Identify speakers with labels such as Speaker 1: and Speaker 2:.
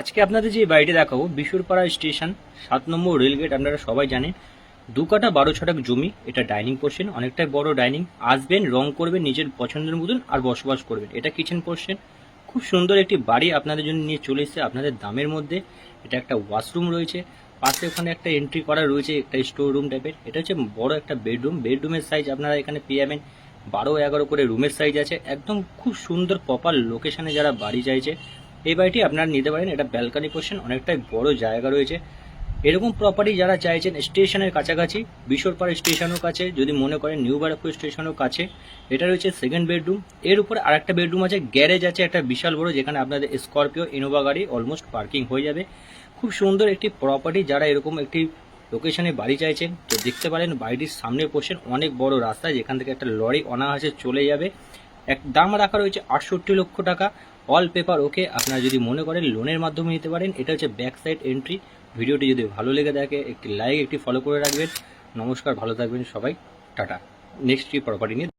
Speaker 1: আজকে আপনাদের যে বাড়িটি দেখাবো, বিশুরপাড়া স্টেশন, সাত নম্বর রেলগেট আপনারা সবাই জানেন। দু কাটা বারো ছটাক জমি, এটা ডাইনিং পোর্শন, অনেকটাই বড় ডাইনিং। আসবেন, রং করবেন, নিজের পছন্দের মতন আর বসবাস করবেন। এটা কিচেন পোর্শন খুব সুন্দর একটি বাড়ি আপনাদের জন্য নিয়ে চলে এসেছে আপনাদের দামের মধ্যে। এটা একটা ওয়াশরুম রয়েছে। পাশে ওখানে একটা এন্ট্রি করা রয়েছে, একটা স্টোর রুম টাইপের এটা হচ্ছে বড় একটা বেডরুম বেডরুমের সাইজ আপনারা এখানে পেয়ে যাবেন। বারো এগারো করে রুমের সাইজ আছে। একদম খুব সুন্দর প্রপার লোকেশনে যারা বাড়ি চাইছে এই বাড়িটি আপনারা নিতে পারেন, এটা ব্যালকানি পোর্শন অনেকটাই বড় জায়গা রয়েছে। এরকম প্রপার্টি যারা চাইছেন, স্টেশনের কাছাকাছি বিশ্বরপাড়া স্টেশনের কাছে, যদি মনে করেন নিউ ব্যারাকপুর স্টেশনের কাছে, এটা রয়েছে সেকেন্ড বেডরুম এর উপরে আরেকটা বেডরুম আছে গ্যারেজ আছে, একটা বিশাল বড়, যেখানে আপনাদের স্করপিও ইনোভা গাড়ি অলমোস্ট পার্কিং হয়ে যাবে। খুব সুন্দর একটি প্রপার্টি যারা এরকম একটি লোকেশনে বাড়ি চাইছেন, তো দেখতে পারেন বাড়িটির সামনে পোর্শন অনেক বড় রাস্তা, যেখান থেকে একটা লরি অনায়াসে চলে যাবে। এক দাম রাখা রয়েছে আটষট্টি লক্ষ টাকা অল পেপার ওকে আপনারা যদি মনে করেন লোনের মাধ্যমে নিতে পারেন, এটা হচ্ছে ব্যাক সাইড এন্ট্রি ভিডিওটি যদি ভালো লেগে থাকে, একটি লাইক একটি ফলো করে রাখবেন। নমস্কার, ভালো থাকবেন সবাই। টাটা। নেক্সট প্রপার্টি নিয়ে